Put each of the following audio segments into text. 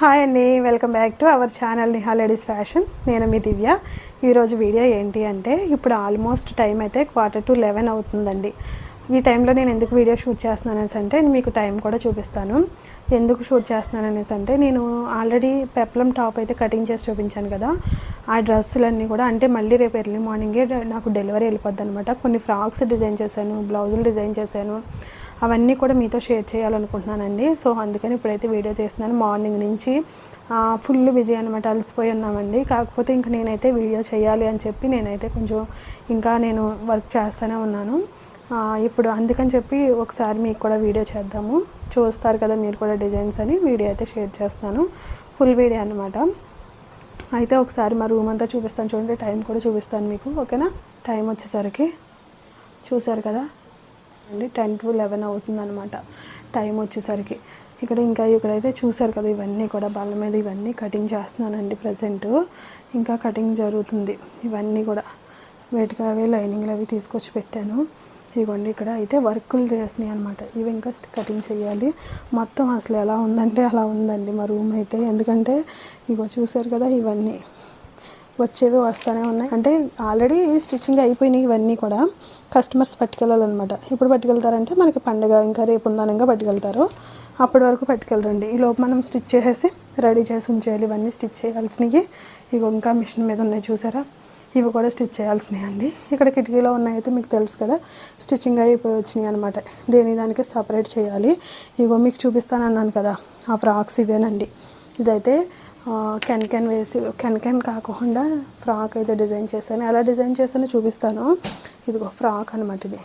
Hi అండి welcome back to our channel Niha ladies fashions నేను మీ దివ్య. ఈరోజు వీడియో ఏంటి అంటే ఇప్పుడు ఆల్మోస్ట్ టైం అయితే క్వార్టర్ టు లెవెన్ అవుతుందండి. ఈ టైంలో నేను ఎందుకు వీడియో షూట్ చేస్తున్నాను అనేసి అంటే మీకు టైం కూడా చూపిస్తాను. ఎందుకు షూట్ చేస్తున్నాను అనేసి అంటే నేను ఆల్రెడీ పెప్లం టాప్ అయితే కటింగ్ చేసి చూపించాను కదా. ఆ డ్రెస్సులన్నీ కూడా అంటే మళ్ళీ రేపు ఎర్లీ మార్నింగే నాకు డెలివరీ వెళ్ళిపోద్ది అనమాట కొన్ని ఫ్రాక్స్ డిజైన్ చేశాను బ్లౌజులు డిజైన్ చేశాను. అవన్నీ కూడా మీతో షేర్ చేయాలనుకుంటున్నానండి. సో అందుకని ఇప్పుడైతే వీడియో తీస్తున్నాను. మార్నింగ్ నుంచి ఫుల్ బిజీ అనమాట అలసిపోయి ఉన్నామండి. కాకపోతే ఇంక నేనైతే వీడియో చేయాలి అని చెప్పి నేనైతే కొంచెం ఇంకా నేను వర్క్ చేస్తూనే ఉన్నాను. ఇప్పుడు అందుకని చెప్పి ఒకసారి మీకు కూడా వీడియో చేద్దాము. చూస్తారు కదా మీరు కూడా డిజైన్స్ అని. వీడియో అయితే షేర్ చేస్తాను ఫుల్ వీడియో అనమాట అయితే ఒకసారి మా రూమ్ అంతా చూపిస్తాను. చూడండి టైం కూడా చూపిస్తాను మీకు. ఓకేనా? టైం వచ్చేసరికి. చూసారు కదా? అండి. టెన్ టు లెవెన్ అవుతుంది అనమాట టైం వచ్చేసరికి. ఇక్కడ ఇంకా ఇక్కడైతే చూసారు కదా ఇవన్నీ కూడా బల్ల మీద ఇవన్నీ కటింగ్ చేస్తున్నానండి ప్రజెంట్. ఇంకా కటింగ్ జరుగుతుంది. ఇవన్నీ కూడా వేటికి అవి లైనింగ్లు అవి తీసుకొచ్చి పెట్టాను. ఇదిగోండి ఇక్కడ అయితే వర్కులు చేసినాయి అనమాట ఇవి ఇంకా కటింగ్ చేయాలి. మొత్తం అసలు ఎలా ఉందంటే అలా ఉందండి మా రూమ్ అయితే. ఎందుకంటే ఇగో చూసారు కదా ఇవన్నీ. వచ్చేవి వస్తూనే ఉన్నాయి. అంటే ఆల్రెడీ స్టిచ్చింగ్ అయిపోయినాయి ఇవన్నీ కూడా. కస్టమర్స్ పట్టుకెళ్ళాలన్నమాట. ఇప్పుడు పట్టుకెళ్తారంటే మనకి పండగ ఇంకా రేపు ఉందనంగా పట్టుకెళ్తారు. అప్పటి వరకు పట్టుకెళ్ళరండి. ఈ లోపు మనం స్టిచ్ చేసేసి రెడీ చేసి ఉంచేయాలి. ఇవన్నీ స్టిచ్ చేయాల్సినవి. ఇవి ఇంకా మిషన్ మీద ఉన్నాయి చూసారా? ఇవి కూడా స్టిచ్ చేయాల్సినవి అండి. ఇక్కడ కిటికీలో ఉన్నాయి అయితే మీకు తెలుసు కదా. స్టిచ్చింగ్ అయిపోయి వచ్చినాయి అనమాట దేని దానికి సపరేట్ చేయాలి? ఇగో మీకు చూపిస్తాను అన్నాను కదా. ఆ ఫ్రాక్స్ ఇవేనండి. ఇదైతే ఆ, కెన్ కెన్ వేసి కెన్ కెన్ కాకుండా ఫ్రాక్ అయితే డిజైన్ చేశాను. ఎలా డిజైన్ చేశానో చూపిస్తాను. ఇదిగో ఫ్రాక్ అనమాట ఇది.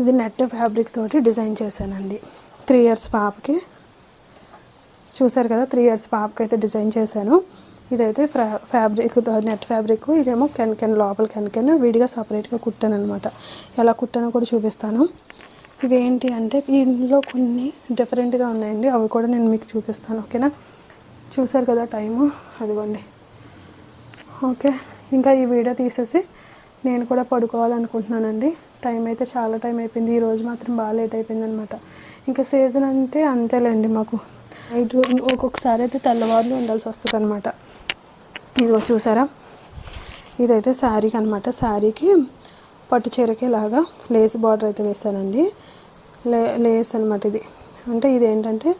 ఇది నెట్ ఫ్యాబ్రిక్ తోటి డిజైన్ చేశానండి. త్రీ ఇయర్స్ పాపకి. చూసారు కదా త్రీ ఇయర్స్ పాపకి అయితే డిజైన్ చేశాను. ఇదైతే ఫ్రా ఫ్యాబ్రిక్ నెట్ ఫ్యాబ్రిక్. ఇదేమో కెన్ కెన్ లోపల కెన్ కెన్ విడిగా సపరేట్గా కుట్టాను అనమాట ఎలా కుట్టానో కూడా చూపిస్తాను. ఇవేంటి అంటే ఇంట్లో కొన్ని డిఫరెంట్గా ఉన్నాయండి. అవి కూడా నేను మీకు చూపిస్తాను ఓకేనా? చూసారు కదా టైము? అదిగోండి. ఓకే. ఇంకా ఈ వీడియో తీసేసి నేను కూడా పడుకోవాలనుకుంటున్నానండి. టైం అయితే చాలా టైం అయిపోయింది. ఈరోజు మాత్రం బాగా లేట్ అయిపోయింది అనమాట ఇంకా సీజన్ అంటే అంతేలేండి మాకు. నైట్ ఒక్కొక్కసారి అయితే తెల్లవారులు ఉండాల్సి వస్తుంది అనమాట ఇదిగో చూసారా? ఇదైతే శారీకి అనమాట శారీకి పట్టు చీరకి లాగా లేస్ బార్డర్ అయితే వేసానండి లే లేస్ అనమాట ఇది. అంటే ఇది ఏంటంటే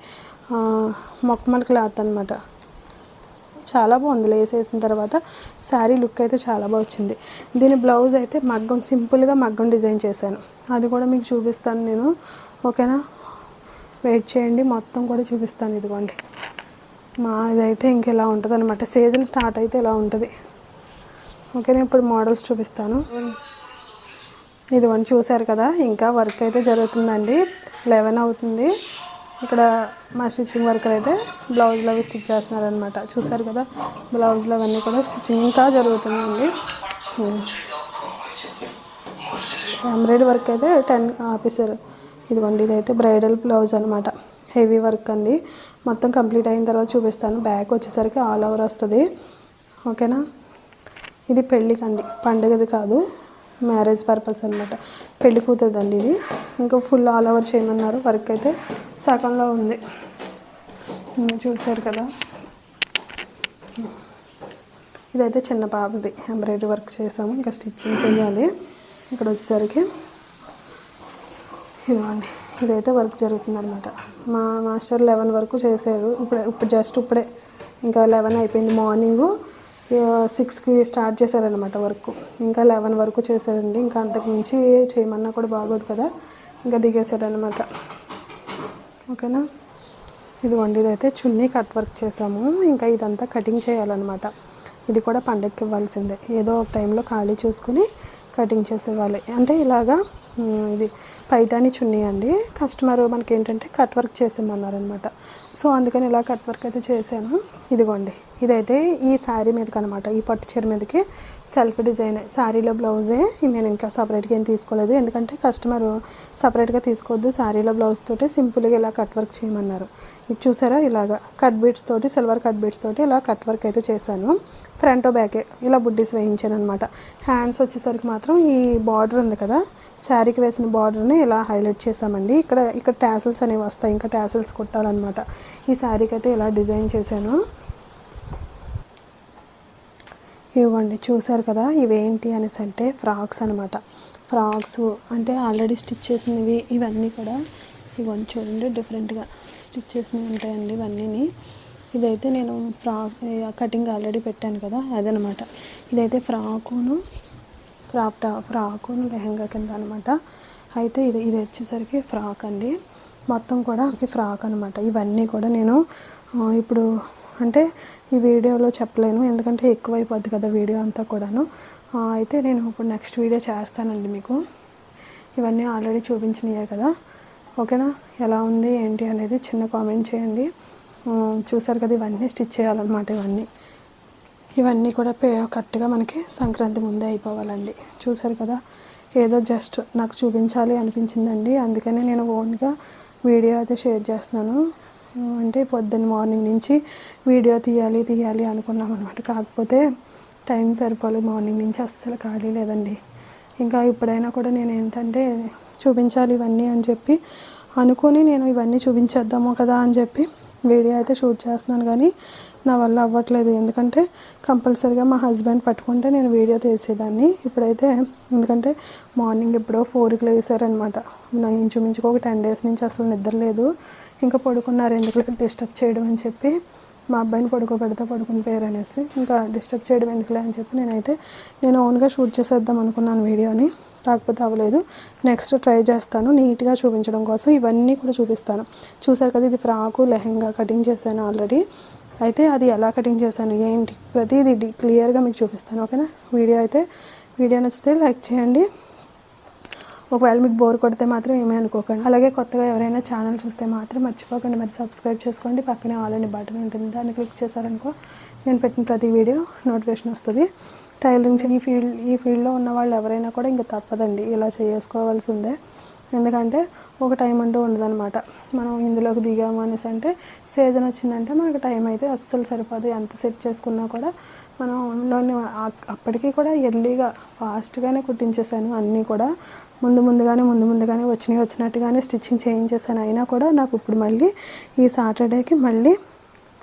మొక్కమల్ క్లాత్ అనమాట చాలా బాగుంది లేస్ వేసిన తర్వాత. శారీ లుక్ అయితే చాలా బాగా వచ్చింది. దీని బ్లౌజ్ అయితే మగ్గం సింపుల్గా మగ్గం డిజైన్ చేశాను. అది కూడా మీకు చూపిస్తాను నేను. ఓకేనా? వెయిట్ చేయండి. మొత్తం కూడా చూపిస్తాను ఇదిగోండి. మా ఇదైతే ఇంకెలా ఉంటుంది అనమాట సీజన్ స్టార్ట్ అయితే ఇలా ఉంటుంది. ఓకేనా? ఇప్పుడు మోడల్స్ చూపిస్తాను. ఇదిగోండి చూశారు కదా? ఇంకా వర్క్ అయితే జరుగుతుందండి. లెవెన్ అవుతుంది. ఇక్కడ మా స్టిచ్చింగ్ వర్కర్ అయితే బ్లౌజ్లు అవి స్టిచ్ చేస్తున్నారనమాట చూశారు కదా? బ్లౌజ్లు అవన్నీ కూడా స్టిచ్చింగ్ ఇంకా జరుగుతుందండి ఎంబ్రాయిడరీ వర్క్ అయితే టెన్ ఆఫీసర్ ఇదిగోండి ఇదైతే బ్రైడల్ బ్లౌజ్ అనమాట హెవీ వర్క్ అండి. మొత్తం కంప్లీట్ అయిన తర్వాత చూపిస్తాను. బ్యాక్ వచ్చేసరికి ఆల్ ఓవర్ వస్తుంది. ఓకేనా? ఇది పెళ్ళికండి. పండుగది కాదు. మ్యారేజ్ పర్పస్ అనమాట పెళ్ళి కూతుందండి ఇది. ఇంకా ఫుల్ ఆల్ ఓవర్ చేయమన్నారు వర్క్ అయితే. సగంలో ఉంది. చూసారు చూశారు కదా. ఇదైతే చిన్న పాపది ఎంబ్రాయిడరీ వర్క్ చేసాము. ఇంకా స్టిచ్చింగ్ చేయాలి. ఇక్కడ వచ్చేసరికి ఇదిగోండి. ఇదైతే వర్క్ జరుగుతుందనమాట మా మాస్టర్ లెవెన్ వరకు చేశారు. ఇప్పుడు ఇప్పుడు జస్ట్ ఇప్పుడే. ఇంకా లెవెన్ అయిపోయింది మార్నింగ్ సిక్స్కి స్టార్ట్ చేశారనమాట వర్క్ ఇంకా లెవెన్ వరకు చేశారండి. ఇంకా అంతకుమించి చేయమన్నా కూడా బాగోదు కదా. ఇంకా దిగేశారనమాట ఓకేనా? ఇది వండిదైతే చున్నీ కట్ వర్క్ చేసాము ఇంకా ఇదంతా కటింగ్ చేయాలన్నమాట. ఇది కూడా పండగకి ఇవ్వాల్సిందే. ఏదో ఒక టైంలో ఖాళీ చూసుకుని కటింగ్ చేసేవాళ్ళే. అంటే ఇలాగా ఇది పైతాని చున్నీ అండి. కస్టమర్ మనకి ఏంటంటే కట్ వర్క్ చేసేమన్నారనమాట సో అందుకని ఇలా కట్ వర్క్ అయితే చేశాను. ఇదిగోండి ఇదైతే ఈ శారీ మీదకి అనమాట ఈ పట్టు చీర మీదకి సెల్ఫ్ డిజైన్ శారీలో బ్లౌజే. నేను ఇంకా సపరేట్గా ఏం తీసుకోలేదు. ఎందుకంటే కస్టమర్ సపరేట్గా తీసుకోవద్దు. శారీలో బ్లౌజ్ తోటి సింపుల్గా ఇలా కట్ వర్క్ చేయమన్నారు. ఇది చూసారా? ఇలాగా కట్ బీట్స్ తోటి సిల్వర్ కట్ బీట్స్ తోటి ఇలా కట్ వర్క్ అయితే చేశాను. ఫ్రంట్ బ్యాకే ఇలా బుడ్డీస్ వేయించాను అనమాట హ్యాండ్స్ వచ్చేసరికి మాత్రం ఈ బార్డర్ ఉంది కదా? శారీకి వేసిన బార్డర్ని ఇలా హైలైట్ చేసామండి ఇక్కడ ఇక్కడ ట్యాసల్స్ అనేవి వస్తాయి. ఇంకా ట్యాసల్స్ కుట్టాలన్నమాట. ఈ శారీకి అయితే ఇలా డిజైన్ చేశాను. ఇవ్వండి. చూసారు కదా ఇవేంటి అనేసి అంటే ఫ్రాక్స్ అనమాట ఫ్రాక్స్ అంటే ఆల్రెడీ స్టిచ్ చేసినవి ఇవన్నీ కూడా ఇవన్నీ చూడండి డిఫరెంట్గా స్టిచ్ చేసినవి ఉంటాయండి ఇవన్నీ ఇదైతే నేను ఫ్రాక్ కటింగ్ ఆల్రెడీ పెట్టాను కదా అదనమాట ఇదైతే ఫ్రాకును క్రాప్ టా ఫ్రాకును లెహంగా కింద అనమాట అయితే ఇది ఇది వచ్చేసరికి ఫ్రాక్ అండి. మొత్తం కూడా ఫ్రాక్ అనమాట ఇవన్నీ కూడా నేను ఇప్పుడు అంటే ఈ వీడియోలో చెప్పలేను. ఎందుకంటే ఎక్కువైపోద్ది కదా వీడియో అంతా కూడాను. అయితే నేను ఇప్పుడు నెక్స్ట్ వీడియో చేస్తానండి మీకు. ఇవన్నీ ఆల్రెడీ చూపించినాయే కదా. ఓకేనా? ఎలా ఉంది ఏంటి అనేది చిన్న కామెంట్ చేయండి. చూసారు కదా ఇవన్నీ స్టిచ్ చేయాలన్నమాట ఇవన్నీ. ఇవన్నీ కూడా పే కరెక్ట్గా మనకి సంక్రాంతి ముందే అయిపోవాలండి. చూసారు కదా? ఏదో జస్ట్ నాకు చూపించాలి అనిపించిందండి. అందుకనే నేను ఓన్గా వీడియో అయితే షేర్ చేస్తున్నాను. అంటే పొద్దున్న మార్నింగ్ నుంచి వీడియో తీయాలి తీయాలి అనుకున్నాం అనమాట కాకపోతే టైం సరిపోలేదు మార్నింగ్ నుంచి అస్సలు ఖాళీ లేదండి. ఇంకా ఇప్పుడైనా కూడా నేను ఏంటంటే చూపించాలి ఇవన్నీ అని చెప్పి అనుకొని నేను ఇవన్నీ చూపించేద్దాము కదా అని చెప్పి వీడియో అయితే షూట్ చేస్తున్నాను కానీ నా వల్ల అవ్వట్లేదు. ఎందుకంటే కంపల్సరీగా మా హస్బెండ్ పట్టుకుంటే నేను వీడియో తీసేదాన్ని. ఇప్పుడైతే ఎందుకంటే మార్నింగ్ ఎప్పుడో ఫోర్కి లేసారనమాట నా ఇంచుమించుకు ఒక టెన్ డేస్ నుంచి అసలు నిద్ర లేదు. ఇంకా పడుకున్నారు. ఎందుకు డిస్టర్బ్ చేయడం అని చెప్పి మా అబ్బాయిని పడుకోబెడితే పడుకుని పేరు అనేసి. ఇంకా డిస్టర్బ్ చేయడం ఎందుకులే అని చెప్పి నేనైతే నేను ఓన్గా షూట్ చేసేద్దాం అనుకున్నాను వీడియోని. కాకపోతే అవ్వలేదు. నెక్స్ట్ ట్రై చేస్తాను. నీట్గా చూపించడం కోసం ఇవన్నీ కూడా చూపిస్తాను. చూసారు కదా ఇది ఫ్రాకు లెహంగా కటింగ్ చేశాను ఆల్రెడీ. అయితే అది ఎలా కటింగ్ చేశాను ఏంటి? ప్రతిదీ క్లియర్గా మీకు చూపిస్తాను ఓకేనా? వీడియో అయితే వీడియో నచ్చితే లైక్ చేయండి. ఒకవేళ మీకు బోర్ కొడితే మాత్రం ఏమీ అనుకోకండి. అలాగే కొత్తగా ఎవరైనా ఛానల్ చూస్తే మాత్రం మర్చిపోకండి. మరి సబ్స్క్రైబ్ చేసుకోండి. పక్కనే ఆల్ అనే బటన్ ఉంటుంది. దాన్ని క్లిక్ చేశారనుకో నేను పెట్టిన ప్రతి వీడియో నోటిఫికేషన్ వస్తుంది. టైలరింగ్ ఈ ఫీల్డ్ ఈ ఫీల్డ్లో ఉన్న వాళ్ళు ఎవరైనా కూడా ఇంకా తప్పదండి. ఇలా చేసుకోవాల్సిందే. ఎందుకంటే ఒక టైం అంటూ ఉండదనమాట మనం ఇందులోకి దిగాము అనేసి అంటే సీజన్ వచ్చిందంటే మనకు టైం అయితే అస్సలు సరిపోదు. ఎంత సెట్ చేసుకున్నా కూడా మనం లోని అప్పటికీ కూడా ఎర్లీగా ఫాస్ట్గానే కుట్టించేసాను. అన్నీ కూడా ముందు ముందుగానే ముందు ముందుగానే వచ్చినాయి వచ్చినట్టుగానే స్టిచ్చింగ్ చేయించేసాను. అయినా కూడా నాకు ఇప్పుడు మళ్ళీ ఈ సాటర్డేకి మళ్ళీ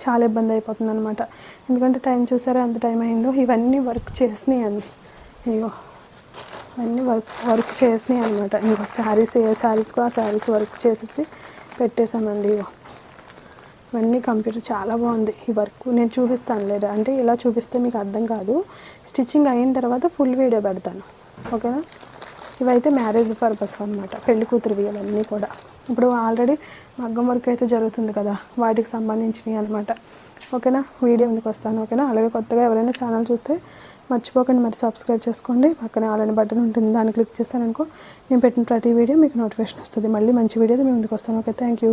చాలా ఇబ్బంది అయిపోతుంది అనమాట ఎందుకంటే టైం చూసారా ఎంత టైం అయిందో? ఇవన్నీ వర్క్ చేసినాయి అండి ఇగో ఇవన్నీ వర్క్ వర్క్ చేసినాయి అనమాట ఇంకో శారీస్ ఏ శారీస్కో ఆ శారీస్ వర్క్ చేసేసి పెట్టేశామండి ఇగో. ఇవన్నీ కంప్యూటర్ చాలా బాగుంది. ఈ వర్క్ నేను చూపిస్తాను లేదా? అంటే ఇలా చూపిస్తే మీకు అర్థం కాదు. స్టిచ్చింగ్ అయిన తర్వాత ఫుల్ వీడియో పెడతాను. ఓకేనా? ఇవైతే మ్యారేజ్ పర్పస్ అనమాట పెళ్ళి కూతురు ఇవన్నీ కూడా. ఇప్పుడు ఆల్రెడీ మగ్గం వర్క్ అయితే జరుగుతుంది కదా వాటికి సంబంధించినవి అనమాట ఓకేనా? వీడియో ఎందుకు వస్తాను ఓకేనా? అలాగే కొత్తగా ఎవరైనా ఛానల్ చూస్తే మర్చిపోకండి మరి సబ్స్క్రైబ్ చేసుకోండి. పక్కనే ఆల్రెడీ బటన్ ఉంటుంది దాన్ని క్లిక్ చేశాను అనుకో నేను పెట్టిన ప్రతి వీడియో మీకు నోటిఫికేషన్ వస్తుంది. మళ్ళీ మంచి వీడియో మేము ముందుకు వస్తాను. Okay thank you.